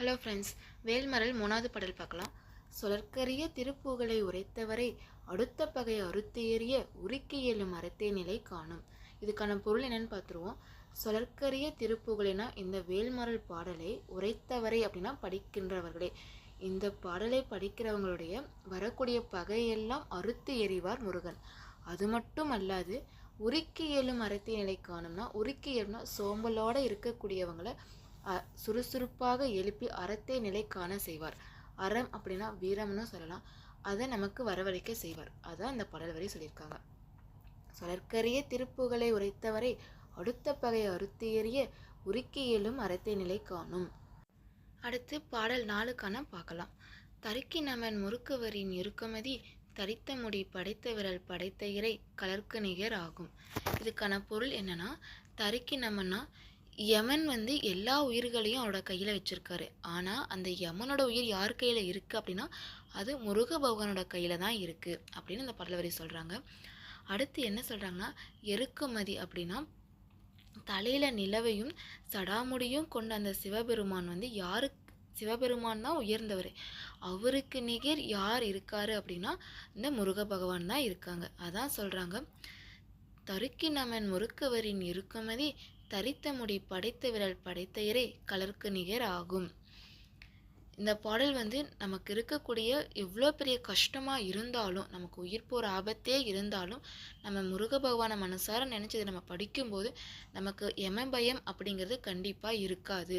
Hello friends வேல்மரல் மூணாவது பாடல் பார்க்கலாம். சொலற்கரிய திருப்புகளை உரைத்தவரை அடுத்த பகை அறுத்து எறிய உருக்கி எழும் அறத்தே நிலை காணும். இதுக்கான பொருள் என்னன்னு பார்த்துருவோம். சொலற்கரிய திருப்புகளைனா இந்த வேல்மரல் பாடலை உரைத்தவரை அப்படின்னா படிக்கின்றவர்களே. இந்த பாடலை படிக்கிறவங்களுடைய வரக்கூடிய பகையெல்லாம் அறுத்து எறிவார் முருகன். அது மட்டும் அல்லாது உருக்கி எழும் அறத்தை நிலை காணும்னா உருக்கி எழும்னா சோம்பலோடு இருக்கக்கூடியவங்களை சுறுசுறுப்பாக எழுப்பி அறத்தை நிலை காண செய்வார். அறம் அப்படின்னா வீரம்னு சொல்லலாம். அதை நமக்கு வரவழைக்க செய்வார். அதான் இந்த பாடல் வரி சொல்லியிருக்காங்க. சொலற்கரிய திருப்புகளை உரைத்தவரை அடுத்த பகை அறுத்து எறிய உருக்கி எழும் அறத்தை நிலை காணும் அடுத்து பாடல் நாளுக்கான பார்க்கலாம். தருக்கி நமன் முறுக்குவரின் இறுக்குமதி தரித்த முடி படைத்த விரல் படைத்த இறை கலர்க்கு நிகர் ஆகும் இதுக்கான பொருள் என்னன்னா தருக்கி நமன்னா யமன் வந்து எல்லா உயிர்களையும் அவரோட கையில் வச்சுருக்காரு. ஆனால் அந்த யமனோட உயிர் யார் கையில் இருக்குது அப்படின்னா அது முருக பகவானோட கையில் தான் இருக்குது அப்படின்னு அந்த பல்லவரி சொல்கிறாங்க அடுத்து என்ன சொல்கிறாங்கன்னா எருக்குமதி அப்படின்னா தலையில் நிலவையும் சடாமுடியும் கொண்ட அந்த சிவபெருமான் வந்து யாருக்கு சிவபெருமான் தான் உயர்ந்தவர். அவருக்கு நிகர் யார் இருக்காரு அப்படின்னா இந்த முருக பகவான் தான் இருக்காங்க. அதான் சொல்கிறாங்க தருக்கி நமன் முறுக்கவரின் இருக்குமதி தரித்த முடி படைத்த விரல் படைத்த இறை கலர்க்கு நிகர் ஆகும். இந்த பாடல் வந்து நமக்கு இருக்கக்கூடிய எவ்வளோ பெரிய கஷ்டமாக இருந்தாலும் நமக்கு உயிர் போகிற ஆபத்தே இருந்தாலும் நம்ம முருக பகவானை மனசார நினச்சதை நம்ம படிக்கும்போது நமக்கு எம பயம் அப்படிங்கிறது கண்டிப்பாக இருக்காது.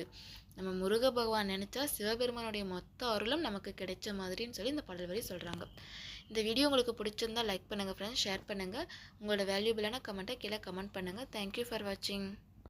நம்ம முருக பகவான் நினச்சா சிவபெருமானுடைய மொத்த அருளும் நமக்கு கிடைச்ச மாதிரின்னு சொல்லி இந்த பாடல் வரி சொல்கிறாங்க இந்த வீடியோ உங்களுக்கு பிடிச்சிருந்தா லைக் பண்ணுங்கள் ஃப்ரெண்ட்ஸ் ஷேர் பண்ணுங்கள் உங்களோட வேல்யூபிளான கமெண்ட்டை கீழே கமெண்ட் பண்ணுங்கள் தேங்க்யூ ஃபார் வாட்சிங்